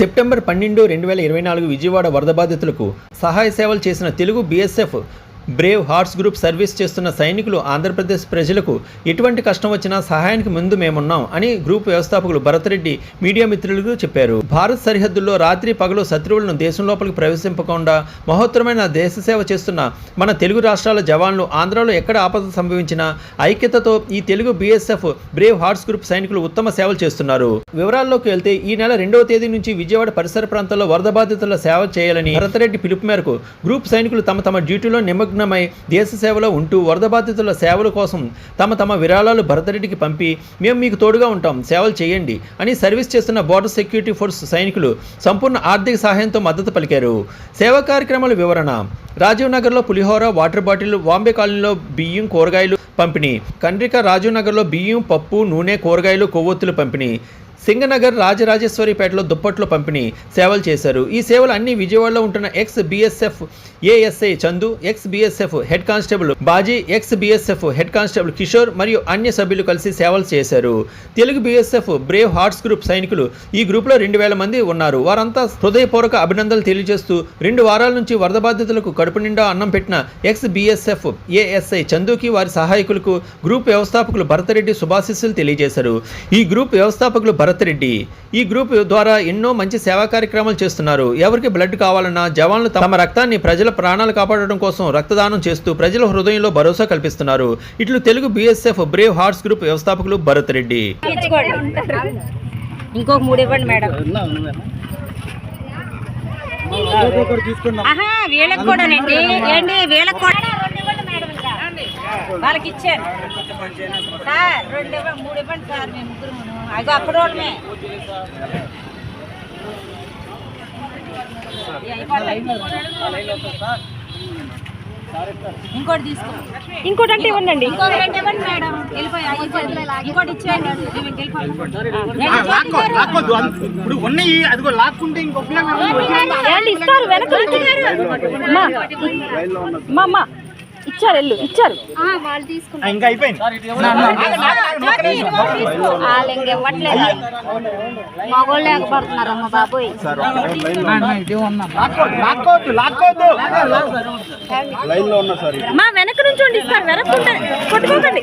September పన్నెండు రెండు వేల ఇరవై నాలుగు విజయవాడ వరద బాధితులకు సహాయ సేవలు చేసిన Telugu BSF brave hearts group service చేస్తున్న సైనికులు ఆంధ్రప్రదేశ్ ప్రజలకు ఎటువంటి కష్టం వచ్చినా సహాయానికి ముందు మేమున్నాం అని గ్రూప్ వ్యవస్థాపకులు భరతరెడ్డి మీడియా మిత్రులకు చెప్పారు. భారత్ సరిహద్దుల్లో రాత్రి పగలు శత్రువులను దేశం లోపలికి ప్రవేశింపకుండా మహోత్తరమైన దేశ సేవ చేస్తున్న మన తెలుగు రాష్ట్రాల జవాన్లు ఆంధ్రాలో ఎక్కడ ఆపద సంభవించినా ఐక్యతతో ఈ Telugu BSF brave hearts group సైనికులు ఉత్తమ సేవలు చేస్తున్నారు. వివరాల్లోకి వెళ్తే ఈ నెల రెండవ తేదీ నుంచి విజయవాడ పరిసర ప్రాంతాల్లో వరద బాధితుల సేవ చేయాలని భరతరెడ్డి పిలుపు మేరకు గ్రూప్ సైనికులు తమ తమ డ్యూటీలో నిమగ్నమై దేశ సేవలో ఉంటూ వరద బాధితుల సేవల కోసం తమ తమ విరాళాలు భరతరెడ్డికి పంపి మేము మీకు తోడుగా ఉంటాం సేవలు చేయండి అని సర్వీస్ చేస్తున్న బోర్డర్ సెక్యూరిటీ ఫోర్స్ సైనికులు సంపూర్ణ ఆర్థిక సహాయంతో మద్దతు పలికారు. సేవా కార్యక్రమాల వివరణ రాజీవ్ నగర్లో పులిహోర వాటర్ బాటిల్ వాంబే కాలనీలో బియ్యం కూరగాయలు పంపిణీ కండ్రిక రాజీవ్ నగర్లో బియ్యం పప్పు నూనె కూరగాయలు కొవ్వొత్తులు పంపిణీ సింగనగర్ రాజరాజేశ్వరిపేటలో దుప్పట్లు పంపిణీ సేవలు చేశారు. ఈ సేవలు అన్ని విజయవాడలో ఉంటున్న ex BSF ASI Chandu ex BSF head constable Baji ex BSF head constable Kishore మరియు అన్య సభ్యులు కలిసి సేవలు చేశారు. Telugu BSF brave hearts group సైనికులు ఈ గ్రూప్లో రెండు వేల మంది ఉన్నారు. వారంతా హృదయపూర్వక అభినందనలు తెలియజేస్తూ రెండు వారాల నుంచి వరద బాధితులకు కడుపు నిండా అన్నం పెట్టిన ఎక్స్ బీఎస్ఎఫ్ ఏఎస్ఐ చందుకి వారి సహాయకులకు గ్రూప్ వ్యవస్థాపకులు భరతరెడ్డి శుభాశీస్సులు తెలియజేశారు. ఈ గ్రూప్ వ్యవస్థాపకులు భరతరెడ్డి ఈ గ్రూప్ ద్వారా ఎన్నో మంచి సేవా కార్యక్రమాలు చేస్తున్నారు. ఎవరికి బ్లడ్ కావాలన్నా జవాన్లు తమ రక్తాన్ని ప్రజల ప్రాణాలు కాపాడడం కోసం రక్తదానం చేస్తూ ప్రజల హృదయంలో భరోసా కల్పిస్తున్నారు. ఇట్లు Telugu BSF brave hearts group వ్యవస్థాపకులు భరతరెడ్డి ఇచ్చుకోండి ఇంకొక మూడు ఇవ్వండి మేడం. ఏంటి వీళ్ళకి కూడా వాళ్ళకి ఇచ్చాను సార్ రెండు ఇవ్వండి మూడు ఇవ్వండి సార్ మేము ముగ్గురు అగో అప్పుడు వాళ్ళమే ఇంకోటి తీసుకో. ఇంకోటి అంటే ఇవ్వండి ఇంకోటి రెండు ఇవ్వండి మేడం. వెళ్ళిపోయా ఇంకోటి ఇచ్చేయండి. ఇప్పుడు ఉన్నాయి అదిగో లాక్కుంటే ఇంకో ఏమండి ఇస్తారు వెనక అమ్మా అమ్మా, అమ్మా ఇచ్చారు వెళ్ళు ఇచ్చారు ఇంకా అయిపోయింది వాళ్ళు ఇంకెవ్వట్లేదు మగోళ్ళు లేకపోతున్నారు అమ్మ బాబోయ్ లాక్కోవద్దు లాక్కోవద్దు మా వెనక నుంచి ఇస్తారు వెనక కొట్టుకోకండి